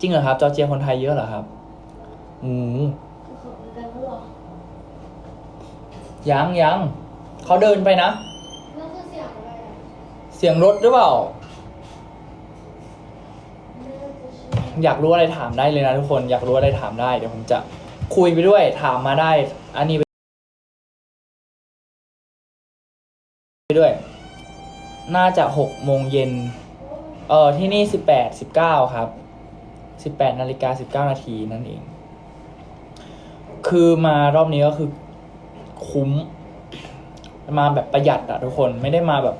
จริงเหรอครับจอร์เจียคนไทยเยอะเหรอครับ อืมเขาเหมือนกันแล้วเหรอยังยังเขาเดินไปนะแล้วคือเสียงอะไรอะเสียงรถหรือเปล่าน่าจะใช่อยากรู้อะไรถามได้เลยนะทุกคน อยากรู้อะไรถามได้ เดี๋ยวผมจะคุยไปด้วย ถามมาได้ อันนี้ไปด้วย น่าจะหกโมงเย็น เออที่นี่สิบแปดสิบเก้าครับสิบแปดนาฬิกาสิบเก้านาทีนั่นเอง คือมารอบนี้ก็คือคุ้ม มาแบบประหยัดอะทุกคนไม่ได้มาแบบ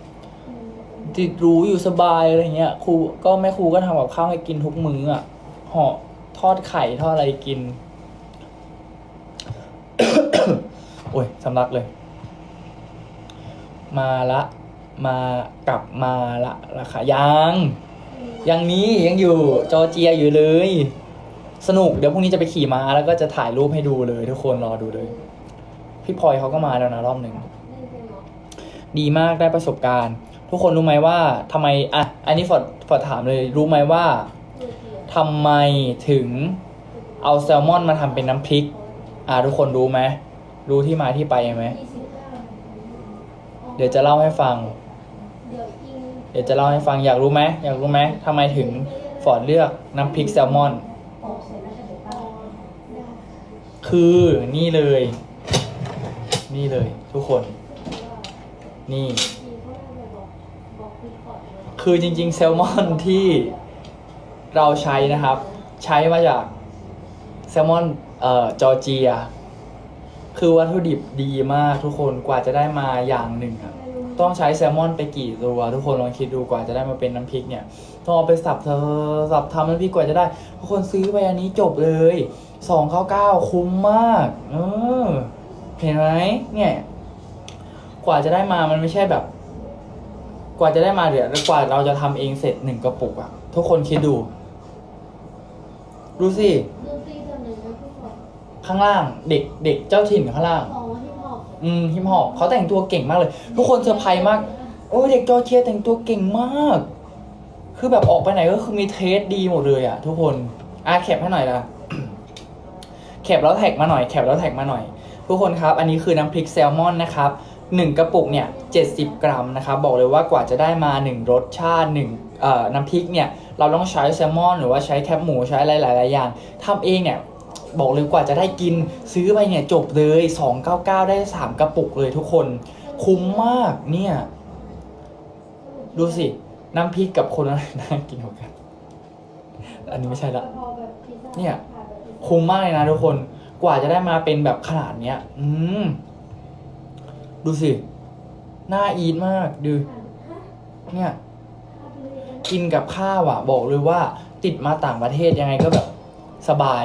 ติดรู้อยู่สบายอะไรเงี้ยครูก็แม่ครูก็ทำกับข้าวให้กินทุกมื้ออะห่อทอดไข่ทอดอะไรกิน โอ้ยสำลักเลย มาละ มากลับมาละละค่ะยังอืมยังนี้ยังอยู่จอร์เจียอยู่เลย สนุกเดี๋ยวพรุ่งนี้จะไปขี่ม้าแล้วก็จะถ่ายรูปให้ดูเลย ทุกคนรอดูเลย พี่พลอยเขาก็มาแล้วนะรอบหนึ่งเล่นเป็นเหรอดีมากได้ประสบการณ์ ทุกคนรู้ไหมว่าทำไมอะอันนี้ฟอร์ดฟอร์ดถามเลยรู้ไหมว่าเออเดียวทำไมถึงเอาแซลมอนมาทำเป็นน้ำพริก อะทุกคนรู้ไหมรู้ที่มาที่ไปไหมยี่สิบเก้าเดี๋ยวจะเล่าให้ฟังเดี๋ยวอิง เดี๋ยวจะเล่าให้ฟังอยากรู้ไหมอยากรู้ไหมทำไมถึงฟอร์ดเลือกน้ำพริกแซลมอน คือนี่เลย นี่เลยทุกคน นี่ คือจริง ๆ แซลมอนที่เราใช้นะครับ ใช้มาจากแซลมอนเอ่อจอร์เจีย คือวัตถุดิบดีมากทุกคนกว่าจะได้มาอย่างหนึ่งอะ ต้องใช้แซลมอนไปกี่ตัว ทุกคนลองคิดดูกว่าจะได้มาเป็นน้ำพริกเนี่ยต้องเอาไปสับเธอสับทำน้ำพริกกว่าจะได้ทุกคนซื้อไปอันนี้จบเลยสองเก้าเก้าคุ้มมาก เออ เห็นไหมเนี่ย กว่าจะได้มามันไม่ใช่แบบ กว่าจะได้มาเดี๋ยวกว่าเราจะทำเองเสร็จหนึ่งกระปุกอะทุกคนคิดดู ดูสิดนตรีตัวหนึ่งนะคุณบอกข้างล่างเด็กเด็กเจ้าถิ่นข้างล่างอ๋อที่บ อืมฮิปฮอปเขาแต่งตัวเก่งมากเลย ทุกคนเซอร์ไพรส์มาก โอ้ยเด็กจอร์เจียแต่งตัวเก่งมาก คือแบบออกไปไหนก็คือมีเทสดีหมดเลยอะทุกคนอะแคปให้หน่อยละแคปแล้วแท็กมาหน่อยแคปแล้วแท็กมาหน่อย ทุกคนครับ อันนี้คือน้ำพริกแซลมอนนะครับหนึ่งกระปุกเนี่ย70กรัมนะครับ บอกเลยว่ากว่าจะได้มาหนึ่งรสชาติหนึ่งน้ำพริกเนี่ย เราต้องใช้แซลมอน หรือว่าใช้แคปหมูใช้อะไรหลาย ๆ อย่างทำเองเนี่ย บอกเลยกว่าจะได้กินซื้อไปเนี่ยจบเลย 299 ได้ 3 กระปุกเลยทุกคน คุ้มมากเนี่ย ดูสิ น้ำพริกกับคนอะไรน่ากินกว่ากัน อันนี้ไม่ใช่ละเนี่ย คุ้มมากเลยนะทุกคนกว่าจะได้มาเป็นแบบขนาดเนี้ย อืม ดูสิ น่าอีทมากดู เนี่ย กินกับข้าวอะ บอกเลยว่า ติดมาต่างประเทศยังไงก็แบบสบาย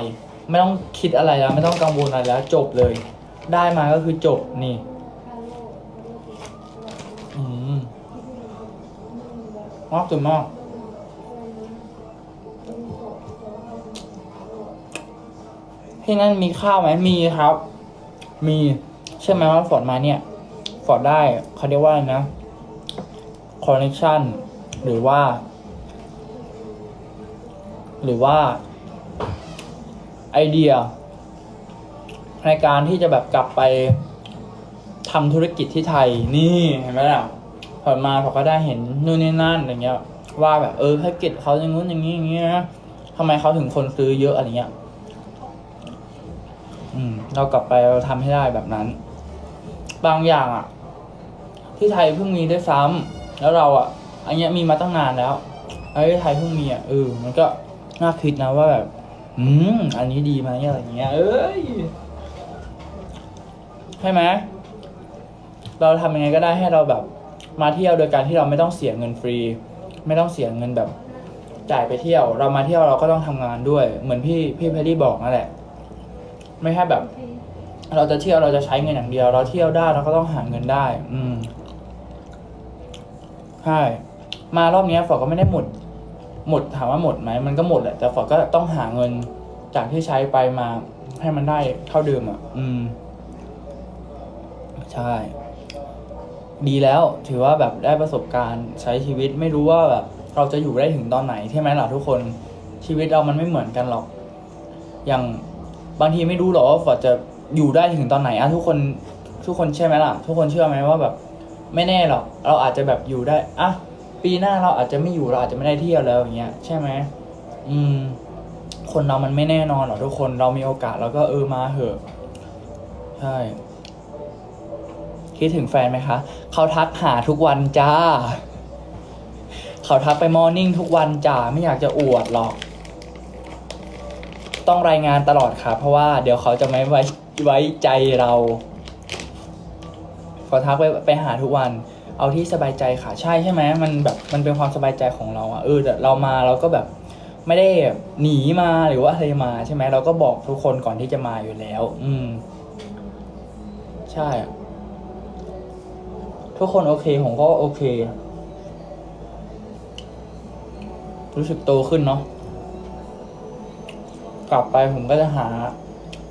ไม่ต้องคิดอะไรแล้ว ไม่ต้องกังวลอะไรแล้ว จบเลย ได้มาก็คือจบนี่อืมมากสุดมากที่นั่นมีข้าวไหมมีครับ มีใช่อไหมว่าฟอร์ดมาเนี่ยฟอร์ดได้เขาเรียกว่าอะไรนะคอนเน c ชันหรือว่า หรือว่า ไอเดีย ในการที่จะแบบกลับไปทำธุรกิจที่ไทย นี่เห็นไหมล่ะพอมาเขาก็ได้เห็นนู่นนี่นั่นอะไรเงี้ย ว่าแบบเออธุรกิจเขาอย่างนู้นอย่างนี้อย่างนี้นะทำไมเขาถึงคนซื้อเยอะอะไรเงี้ย อืม เรากลับไปเราทำให้ได้แบบนั้น บางอย่างอะที่ไทยเพิ่งมีด้วยซ้ำแล้วเราอะอันเนี้ยมีมาตั้งนานแล้วไอ้ที่ไทยเพิ่งมีอะเออมันก็น่าคิดนะว่าแบบ อืม อันนี้ดีไหมอะไรเงี้ย เอ้ย ใช่ไหม เราทำยังไงก็ได้ให้เราแบบ มาเที่ยวโดยการที่เราไม่ต้องเสียเงินฟรี ไม่ต้องเสียเงินแบบ จ่ายไปเที่ยว เรามาเที่ยวเราก็ต้องทำงานด้วย เหมือนพี่พี่เพรรี่บอกนั่นแหละ ไม่ใช่แบบ เราจะเที่ยวเราจะใช้เงินอย่างเดียว เราเที่ยวได้เราก็ต้องหาเงินได้ อืม ใช่ มารอบนี้ฝอก็ไม่ได้หมด หมดถามว่าหมดไหมมันก็หมดแหละแต่ฝอก็ต้องหาเงินจากที่ใช้ไปมาให้มันได้เท่าเดิมอะ อืม ใช่ ดีแล้วถือว่าแบบได้ประสบการณ์ใช้ชีวิตไม่รู้ว่าแบบ เราจะอยู่ได้ถึงตอนไหนใช่ไหมล่ะทุกคนชีวิตเรามันไม่เหมือนกันหรอก อย่างบางทีไม่รู้หรอกว่าฟอร์ดจะอยู่ได้ถึงตอนไหนอะทุกคนทุกคนใช่ไหมล่ะ ทุกคนเชื่อไหมว่าแบบ ไม่แน่หรอก เราอาจจะแบบอยู่ได้อะ ปีหน้าเราอาจจะไม่อยู่เราอาจจะไม่ได้เที่ยวแล้วอย่างเงี้ยใช่ไหมอืม คนเรามันไม่แน่นอนหรอกทุกคนเรามีโอกาสเราก็เออมาเหอะใช่คิดถึงแฟนไหมคะ เขาทักหาทุกวันจ้า เขาทักไปมอร์นิ่งทุกวันจ้าไม่อยากจะอวดหรอก ต้องรายงานตลอดค่ะ เพราะว่าเดี๋ยวเขาจะไม่ไว้ไว้ใจเรา เขาทักไปไปหาทุกวัน เอาที่สบายใจค่ะใช่ใช่ไหมมันแบบมันเป็นความสบายใจของเราอะเออเรามาเราก็แบบไม่ได้หนีมาหรือว่าอะไรมาใช่ไหมเราก็บอกทุกคนก่อนที่จะมาอยู่แล้ว อืม ใช่ ทุกคนโอเคผมก็โอเค รู้สึกโตขึ้นเนาะกลับไปผมก็จะหา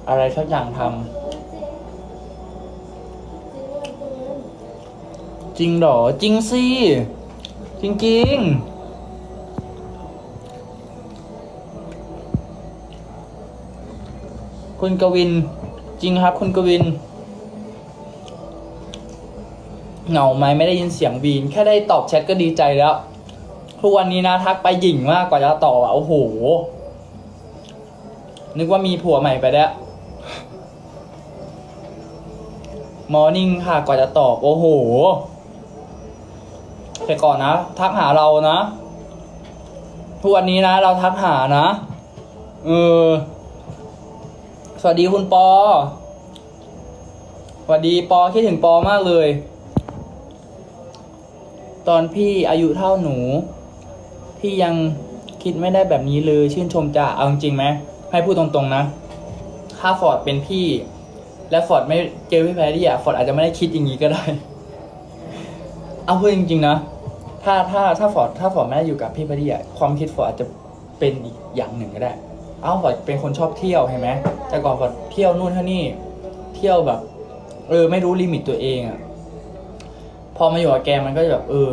อะไรสักอย่างทำ จริงหรอ จริงสิ จริงจริงคุณกวิน จริงครับ คุณกวิน เหงาไหมไม่ได้ยินเสียงวีน แค่ได้ตอบแชทก็ดีใจแล้ว ทุกวันนี้นะทักไปหยิ่งมากกว่าจะตอบอะโอ้โห นึกว่ามีผัวใหม่ไปแล้วมอร์นิ่งค่ะกว่าจะตอบ โอ้โห แต่ก่อนนะ ทักหาเรานะทุกวันนี้นะ เราทักหานะเออสวัสดีคุณปอสวัสดีปอคิดถึงปอมากเลย ตอนพี่อายุเท่าหนู พี่ยังคิดไม่ได้แบบนี้เลยชื่นชมจ้าเอาจริงๆไหมให้พูดตรงๆนะ ถ้าฟอร์ดเป็นพี่ และฟอร์ดไม่เจอพี่แพรรี่อะฟอร์ดอาจจะไม่ได้คิดอย่างนี้ก็ได้ เอาพูดจริงๆนะ ถ้าถ้าถ้าฟอร์ดถ้าฟอร์ดไม่ได้อยู่กับพี่พรรี่อะความคิดฟอร์ดอาจจะเป็นอีกอย่างหนึ่งก็ได้ เอ้าฟอร์ดเป็นคนชอบเที่ยวเห็นไหมแต่ก่อนฟอร์ดเที่ยวนู่นเที่ยวนี่เที่ยวแบบ เออไม่รู้ลิมิตตัวเองอะพอมาอยู่กับแกมันก็จะแบบเออ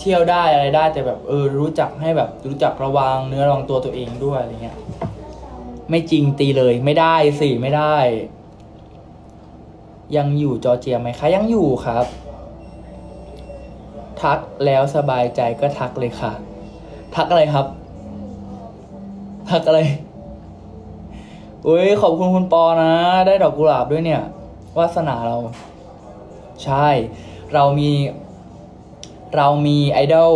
เที่ยวได้อะไรได้แต่แบบเออ รู้จักให้แบบรู้จักระวังเนื้อระวังตัวตัวเองด้วยอะไรเงี้ยไม่จริงตีเลยไม่ได้สิไม่ได้ ยังอยู่จอร์เจียไหมคะยังอยู่ครับ ทักแล้วสบายใจก็ทักเลยค่ะ ทักอะไรครับ ทักอะไรอุ้ยขอบคุณคุณปอนะ ได้ดอกกุหลาบด้วยเนี่ยวาสนาเรา ใช่ เรามี เรามีไอดอล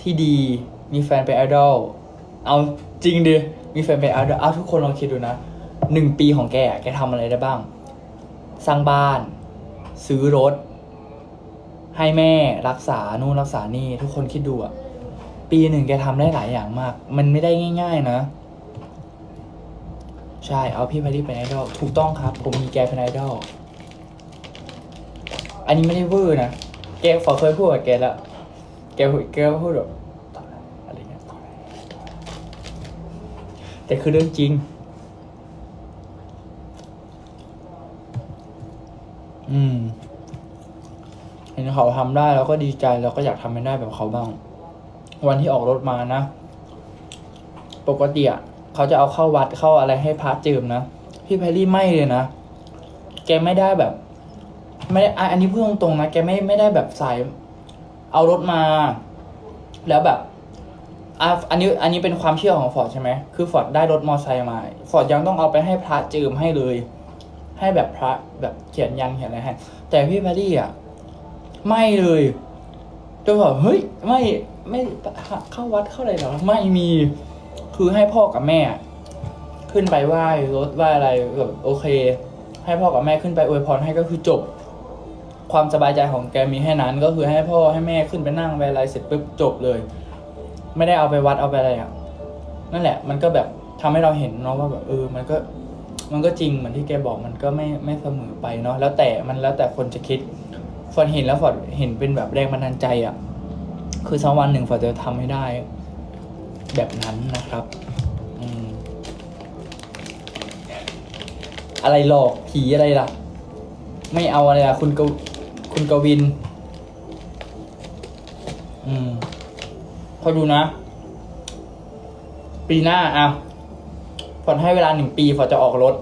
ที่ดี มีแฟนเป็นไอดอลเอาจริงดิมีแฟนเป็นไอดอลเอาทุกคนลองคิดดูนะหนึ่งปีของแกแกทำอะไรได้บ้าง สร้างบ้าน ซื้อรถ ให้แม่รักษานู่นรักษานี่ ทุกคนคิดดูอะปีหนึ่งแกทำได้หลายอย่างมาก มันไม่ได้ง่าย ๆ นะ ใช่เอาพี่พารีเป็นไอดอลถูกต้องครับ ผมมีแกเป็นไอดอลอันนี้ไม่ได้เวอร์นะแกฝอเคยพูดกับแกแล้วแกแกพูดแบบอะไรเงี้ยแต่คือเรื่องจริง อืม เขาทำได้เราก็ดีใจเราก็อยากทำให้ได้แบบเขาบ้าง วันที่ออกรถมานะ ปกติอะเขาจะเอาเข้าวัดเข้าอะไรให้พระจิมนะพี่แพรรี่ไม่เลยนะแกไม่ได้แบบ ไม่ได้อะอันนี้พูดตรงๆนะแกไม่ไม่ได้แบบสายเอารถมา แล้วแบบอะอันนี้อันนี้เป็นความเชื่อของฟอร์ดใช่ไหมคือฟอร์ดได้รถมอเตอร์ไซค์มาฟอร์ดยังต้องเอาไปให้พระจืมให้เลย ให้แบบพระแบบเขียนยันเขียนอะไรให้แต่พี่แพรรี่อะ ไม่เลยจนแบบเฮ้ยไม่ไม่เข้าวัดเข้าอะไรหรอไม่มีคือให้พ่อกับแม่ ขึ้นไปไหว้รถไหว้อะไรแบบโอเค ให้พ่อกับแม่ขึ้นไปอวยพรให้ก็คือจบ ความสบายใจของแกมีแค่นั้น ก็คือให้พ่อให้แม่ขึ้นไปนั่งไปอะไรเสร็จปุ๊บจบเลย ไม่ได้เอาไปวัดเอาไปอะไรอะนั่นแหละ มันก็แบบทำให้เราเห็นเนาะว่าแบบเออ มันก็มันก็จริงเหมือนที่แกบอกมันก็ไม่ไม่เสมอไปเนาะแล้วแต่มันแล้วแต่คนจะคิด ฟอดเห็นแล้วฟอดเห็นเป็นแบบแรงบันดาลใจอะ คือสักวันหนึ่งฟอดจะทำให้ได้ แบบนั้นนะครับอืมอะไรหลอกผีอะไรล่ะ ไม่เอาอะไรล่ะ คุณกวคุณกวิน อืมพคอยดูนะ ปีหน้าอะฝนให้เวลาหนึ่งปีฝนจะออกรถ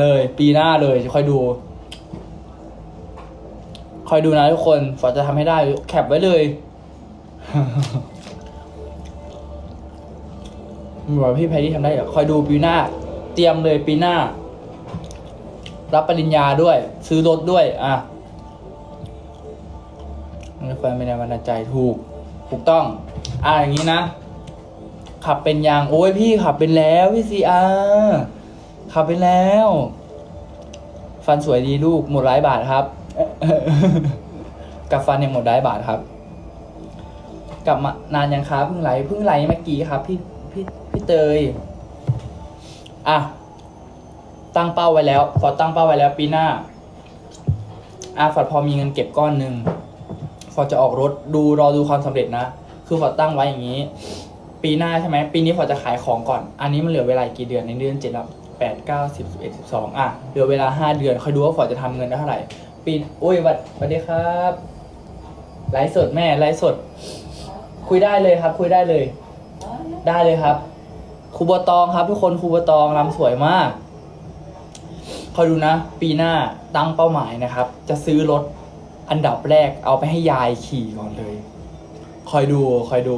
เลย ปีหน้าเลยคอยดู คอยดูนะทุกคนฝนจะทำให้ได้แคปไว้เลยเหมอนพี่ไพที่ทำได้เหรอคอยดูปีหน้า เตรียมเลยปีหน้า รับปริญญาด้วย ซื้อรถด้วย อะนี่แฟนไม่ได้บรรณาใจถูก ถูกต้อง อะอย่างนี้นะ ขับเป็นยาง โอ้ยพี่ขับเป็นแล้วพี่ซีอาขับเป็นแล้ว ฟันสวยดีลูกหมดร้ายบาทครับ กับฟันยังหมดร้บาทครับ กลับมานานยังครับเพิ่งไหลเพิ่งไหลเมื่อกี้ครับ พี่พี่พี่เตย อะ ตั้งเป้าไว้แล้วฟอดตั้งเป้าไว้แล้วปีหน้าอะฟอดพอมีเงินเก็บก้อนหนึ่งฟอดจะออกรถดูรอดูความสำเร็จนะ คือฟอดตั้งไว้อย่างนี้ ปีหน้าใช่ไหมปีนี้ฟอดจะขายของก่อน อันนี้มันเหลือเวลากี่เดือนในเดือนเจ็ดแล้วแปดเก้าสิบสิบเอ็ดสิบสองอะเหลือเวลาห้าเดือนคอยดูว่าฟอดจะทำเงินได้เท่าไหร่ ปีโอ้ยวัสสวัสดีครับไลฟ์สดแม่ไลฟ์สด คุยได้เลยครับ คุยได้เลย ได้เลยครับครูบัวตองครับ ทุกคนครูบัวตองรำสวยมากคอยดูนะ ปีหน้าตั้งเป้าหมายนะครับ จะซื้อรถอันดับแรกเอาไปให้ยายขี่ก่อนเลย คอยดูคอยดู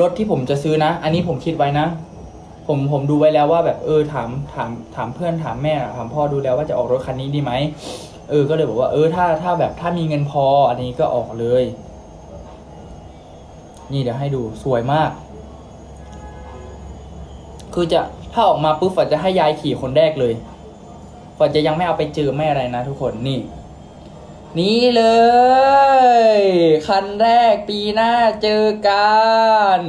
รถที่ผมจะซื้อนะ อันนี้ผมคิดไว้นะ ผมผมดูไว้แล้วว่าแบบเออถามถามถามเพื่อนถามแม่ถามพ่อดูแล้วว่าจะออกรถคันนี้ดีไหมเออ ก็เลยบอกว่าเออถ้าถ้าแบบถ้ามีเงินพออันนี้ก็ออกเลย นี่เดี๋ยวให้ดูสวยมาก คือจะถ้าออกมาปุ๊บฝันจะให้ยายขี่คนแรกเลยฝันจะยังไม่เอาไปเจอแม่อะไรนะทุกคนนี่ นี่เลย คันแรกปีหน้าเจอกัน